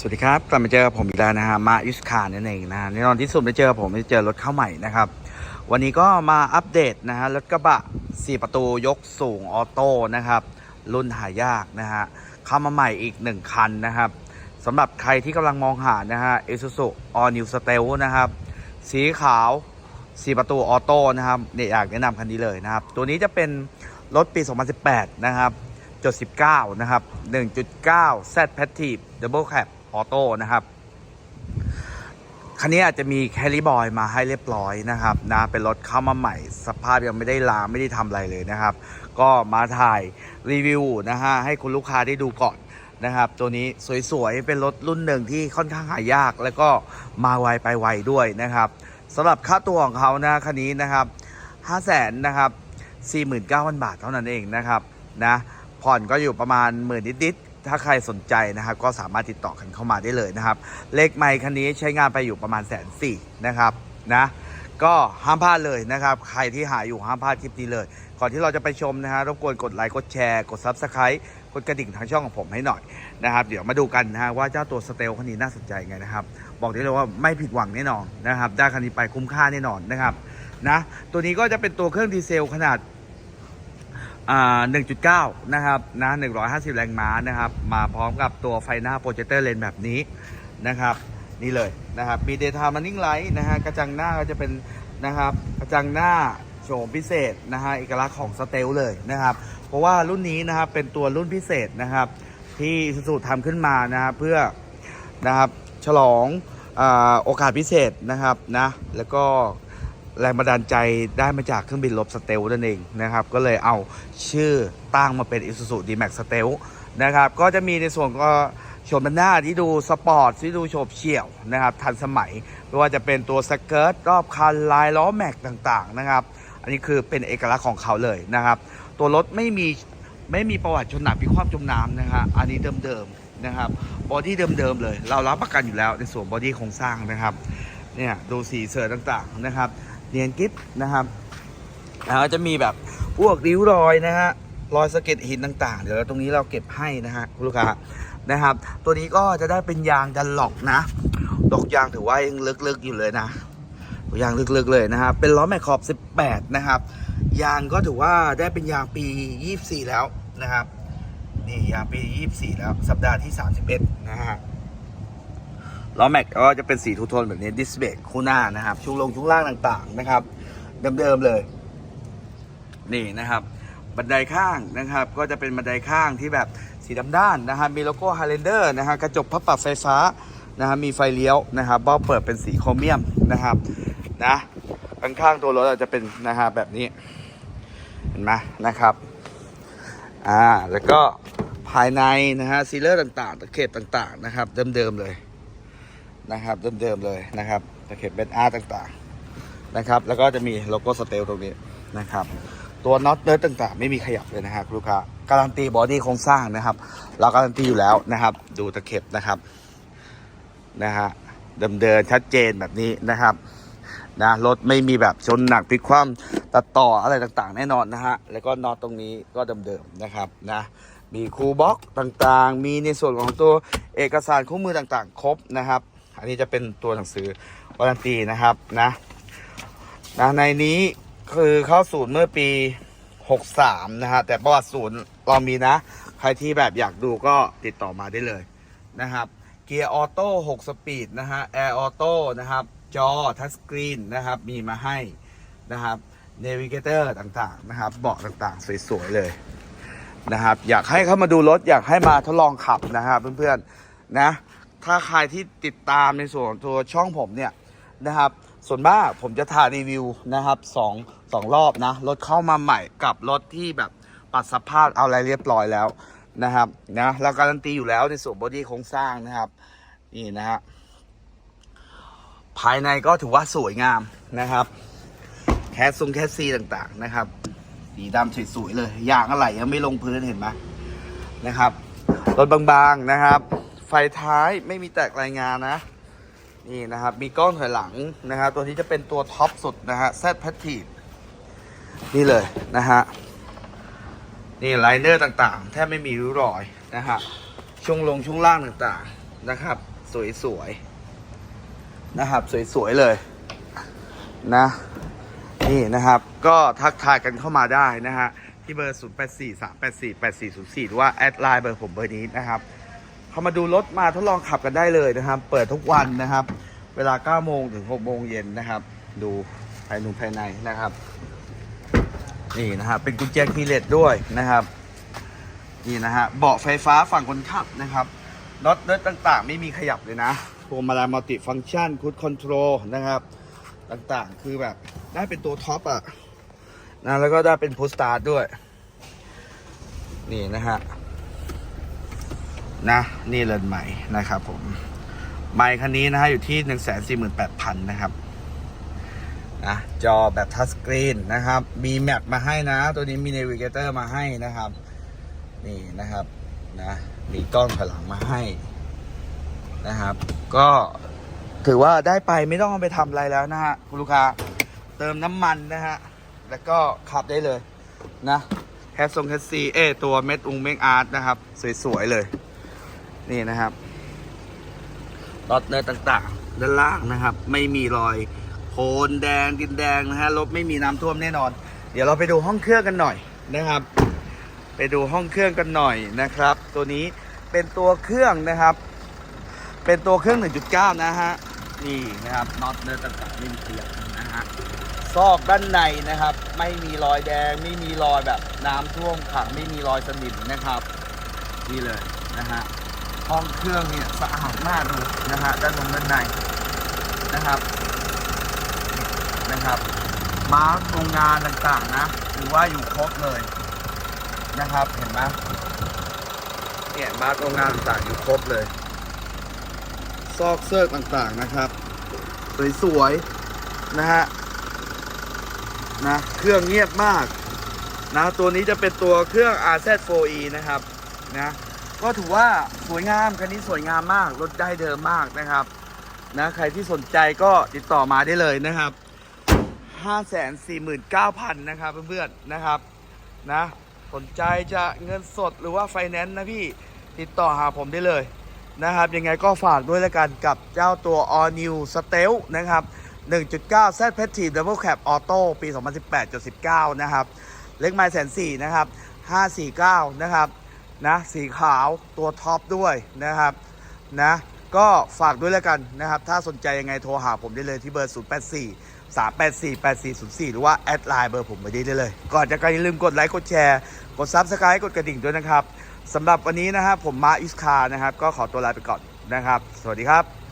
สวัสดีครับ กลับมาเจอกับผมอีกแล้วนะฮะมาอิสคานั่นเองนะฮะแน่นอนที่สุดได้เจอผมได้เจอรถเข้าใหม่นะครับ วันนี้ก็มาอัปเดตนะฮะรถกระบะ 4 ประตูยกสูงออโต้นะครับ รุ่นหายากนะฮะเข้ามาใหม่อีก 1 คันนะครับสำหรับใครที่กำลังมองหานะฮะ Isuzu All New Steel นะครับ สีขาว 4 ประตูออโต้นะครับเนี่ยอยากแนะนำคันนี้เลยนะครับ ตัวนี้จะเป็นรถปี 2018 นะครับจด19 นะครับ 1.9 Z p a t i v e Double Cab Auto นะครับคันนี้อาจจะมีแคลิบอยมาให้เรียบร้อยนะครับนะเป็นรถเข้ามาใหม่ สภาพยังไม่ได้ล้างไม่ได้ทำอะไรเลยนะครับ ก็มาถ่ายรีวิวนะฮะให้คุณลูกค้าได้ดูก่อนนะครับ ตัวนี้สวยๆ เป็นรถรุ่นหนึ่งที่ค่อนข้างหายาก แล้วก็มาไวไปไวด้วยนะครับสำหรับค่าตัวของเขานะคันนี้นะครับ5 0 0แสนนะครับ49,000 บาทเท่านั้นเองนะครับนะผ่อนก็อยู่ประมาณหมื่นนิดๆ ถ้าใครสนใจนะครับก็สามารถติดต่อกันเข้ามาได้เลยนะครับ เลขไมค์คันนี้ใช้งานไปอยู่ประมาณแสนสี่นะครับนะก็ห้ามพลาดเลยนะครับ ใครที่หาอยู่ห้ามพลาดคลิปนี้เลย ก่อนที่เราจะไปชมนะฮะรบกวนกดไลค์กดแชร์กด Subscribe กดกระดิ่งทางช่องของผมให้หน่อยนะครับ เดี๋ยวมาดูกันนะฮะว่าเจ้าตัวสเตลคันนี้น่าสนใจไงนะครับ บอกได้เลยว่าไม่ผิดหวังแน่นอนนะครับได้คันนี้ไปคุ้มค่าแน่นอนนะครับนะตัวนี้ก็จะเป็นตัวเครื่องดีเซลขนาด 1.9 นะครับนะ150 แรงม้านะครับ มาพร้อมกับตัวไฟหน้าโปรเจคเตอร์เลนแบบนี้นะครับ นี่เลยนะครับ มีเดทามันนิ่งไลท์นะฮะกระจังหน้าก็จะเป็นนะครับกระจังหน้าโฉมพิเศษนะฮะเอกลักษณ์ของสเตลเลยนะครับ เพราะว่ารุ่นนี้นะครับเป็นตัวรุ่นพิเศษนะครับ ที่สุสุทำขึ้นมานะครับเพื่อนะครับฉลองอโอกาสพิเศษนะครับนะแล้วก็ แรงบันดาลใจได้มาจากเครื่องบินรบสเตลนั่นเองนะครับ ก็เลยเอาชื่อตั้งมาเป็น Isuzu D-Max s t e l นะครับ ก็จะมีในส่วนก็โฉมหน้าที่ดูสปอร์ตที่ดูโฉบเฉี่ยวนะครับ ทันสมัยไม่ว่าจะเป็นตัวสเกิร์ตรอบคันลายล้อแม็กต่างๆนะครับ อันนี้คือเป็นเอกลักษณ์ของเขาเลยนะครับ ตัวรถไม่มีไม่มีประวัติชนหนักพิความจมน้ำนะฮะอันนี้เดิมๆนะครับบอดี้เดิมๆเลย เรารับประกันอยู่แล้วในส่วนบอดี้โครงสร้างนะครับเนี่ยดูสีเสือต่างๆนะครับ เนียนกิฟนะครับแล้วจะมีแบบพวกริ้วรอยนะฮะรอยสะเก็ดหินต่างๆ เดี๋ยวตรงนี้เราเก็บให้นะฮะลูกค้านะครับ ตัวนี้ก็จะได้เป็นยางดันหลอกนะดอกยางถือว่ายังลึกๆอยู่เลยนะยางลึกๆเลยนะครับ เป็นล้อแมคขอบ 18 นะครับ ยางก็ถือว่าได้เป็นยางปี 24 แล้วนะครับ นี่ยางปี 24 แล้ว สัปดาห์ที่ 31 นะฮะ ล้อแม็กก็จะเป็นสีทูโทนแบบนี้ดิสเบรกคู่หน้านะครับช่วงลงช่วงล่างต่างๆนะครับ เดิมๆเลย นี่นะครับ บันไดข้างนะครับ ก็จะเป็นบันไดข้างที่แบบสีดำด้านนะครับมีโลโก้ Highlander นะฮะกระจกพับปรับไฟฟ้านะครับมีไฟเลี้ยวนะครับเบ้าเปิดเป็นสีโครเมียมนะครับนะข้างๆตัวรถจะเป็นนะฮะแบบนี้เห็นไหมนะครับอ่าแล้วก็ภายในนะฮะซีเลอร์ต่างๆตะเข็บต่างๆนะครับ เดิมๆเลย นะครับเดิมๆเลยนะครับตะเข็บเบนอาร์ต่างๆนะครับแล้วก็จะมีโลโก้สเตลตรงนี้นะครับตัวน็อตเนิร์ดต่างๆ ไม่มีขยับเลยนะครับลูกค้าการันตีบอดี้โครงสร้างนะครับ เราการันตีอยู่แล้วนะครับ ดูตะเข็บนะครับนะฮะเดิมเดินชัดเจนแบบนี้นะครับนะรถไม่มีแบบชนหนักพลิกคว่ำตัดต่ออะไรต่างๆ แน่นอนนะฮะแล้วก็น็อตตรงนี้ก็เดิมๆนะครับนะมีคูลบ็อกต่างๆ มีในส่วนของตัวเอกสารคู่มือต่างๆ ครบนะครับ อันนี้จะเป็นตัวหนังสือวารันตีนะครับนะนะในนี้คือเข้าศูนย์เมื่อปี 63 นะฮะแต่ประวัติศูนย์เรามีนะ ใครที่แบบอยากดูก็ติดต่อมาได้เลยนะครับ เกียร์ออโต้6สปีดนะฮะแอร์ออโต้นะครับ จอทัชสกรีนนะครับ มีมาให้นะครับเนวิเกเตอร์ต่างๆนะครับ เบาะต่างๆ สวย ๆ เลยนะครับ อยากให้เข้ามาดูรถ อยากให้มาทดลองขับนะครับเพื่อน ๆ นะ ถ้าใครที่ติดตามในส่วนของตัวช่องผมเนี่ยนะครับ ส่วนมากผมจะถ่ายรีวิวนะครับสองสองรอบนะ รถเข้ามาใหม่กับรถที่แบบปัดสภาพเอาอะไรเรียบร้อยแล้วนะครับนะเราการันตีอยู่แล้วในส่วนบอดี้โครงสร้างนะครับนี่นะฮะภายในก็ถือว่าสวยงามนะครับ แคสซุงแคสซีต่างๆนะครับ สีดำสวยๆเลยยางอะไรยังไม่ลงพื้นเห็นไหมนะครับรถบางๆนะครับ ไฟท้ายไม่มีแตกรายงานนะ นี่นะครับ มีกล้องถอยหลังนะครับ ตัวนี้จะเป็นตัวท็อปสุดนะฮะ Z p a t i v นี่เลยนะฮะ นี่ไลเนอร์ต่างๆ แทบไม่มีริ้วรอยนะฮะ ช่วงลงช่วงล่างต่างนะครับ สวยๆ นะครับ สวยๆ เลยนะนี่นะครับ ก็ทักทายกันเข้ามาได้นะฮะ ที่เบอร์ 0 8 4 3 8 4 8 4 0 4 หรือว่า แอดไลน์เบอร์ผมเบอร์นี้นะครับ เขามาดูรถมาทดลองขับกันได้เลยนะครับ เปิดทุกวันนะครับ เวลา9โมงถึง6โมงเย็นนะครับ ดูภายในภายในนะครับ นี่นะครับ เป็นกุญแจคีเลสด้วยนะครับ นี่นะฮะเบาะไฟฟ้าฝั่งคนขับนะครับน็อตเนิร์ดต่างๆ ไม่มีขยับเลยนะพวงมาลัยมัลติฟังก์ชันคูดคอนโทรลนะครับ ต่างๆ คือแบบได้เป็นตัวท็อปอะนะแล้วก็ได้เป็นพุสตาร์ด้วย นี่นะฮะ นะนี่เลนใหม่นะครับผมไมค์คันนี้นะฮะอยู่ที่ 1 4 8 0 0 0 นะครับนะจอแบบทัชสกรีนนะครับ มีแมปมาให้นะ ตัวนี้มี n น v ิเกเตอร์มาให้นะครับ นี่นะครับนะมีกล้องถอยหลังมาให้นะครับ ก็ถือว่าได้ไปไม่ต้องไปทำอะไรแล้วนะฮะคุณลูกค้าเติมน้ำมันนะฮะ แล้วก็ขับได้เลยนะแฮสซงแฮสซีเอตัวเม็ดอุงเมงอาร์ตนะครับ สวย ๆ เลย นี่นะครับรถเนื้อต่างๆ ด้านล่างนะครับ ไม่มีรอยโคลนแดงดินแดงนะฮะรถไม่มีน้ำท่วมแน่นอน เดี๋ยวเราไปดูห้องเครื่องกันหน่อยนะครับ ไปดูห้องเครื่องกันหน่อยนะครับ ตัวนี้เป็นตัวเครื่องนะครับ เป็นตัวเครื่อง 1.9 นะฮะนี่นะครับน็อตเนื้อต่างๆไม่มีขยับนะฮะซอกด้านในนะครับ ไม่มีรอยแดง ไม่มีรอยแบบน้ำท่วมขังไม่มีรอยสนิมนะครับนี่เลยนะฮะ ห้องเครื่องเนี่ยสะอาดมากเลยนะฮะด้านนงด้านในนะครับนี่นะครับ มาร์กโรงงานต่างๆนะถือว่าอยู่ครบเลยนะครับเห็นไหมเนี่ยมาร์กโรงงานต่างๆอยู่ครบเลย ซอกเซิร์กต่างๆนะครับ สวยๆนะฮะนะเครื่องเงียบมากนะตัวนี้จะเป็นตัวเครื่อง RZ4E นะครับนะ ก็ถือว่าสวยงามคันนี้สวยงามมากรถได้เดิมมากนะครับนะใครที่สนใจก็ติดต่อมาได้เลยนะครับ 549,000นะครับเพื่อนๆนะครับนะสนใจจะเงินสดหรือว่าไฟแนนซ์นะพี่ติดต่อหาผมได้เลยนะครับ ยังไงก็ฝากด้วยแล้วกันกับเจ้าตัว All New Stealth นะครับ 1.9 Z p e t i v e Double Cab Auto ปี 2018.19 นะครับ เล็กไม้แสนสี่นะครับ 549 นะครับ นะสีขาวตัวท็อปด้วยนะครับนะก็ฝากด้วยแล้วกันนะครับ ถ้าสนใจยังไงโทรหาผมได้เลยที่เบอร์ 084 384 8404 หรือว่า แอดไลน์เบอร์ผมไปได้เลย ก่อนจะกันอย่าลืมกดไลค์ กดแชร์ กดซับสไครต์กดกระดิ่งด้วยนะครับสำหรับวันนี้นะครับผมมาอิสคานะครับ ก็ขอตัวลาไปก่อนนะครับ สวัสดีครับ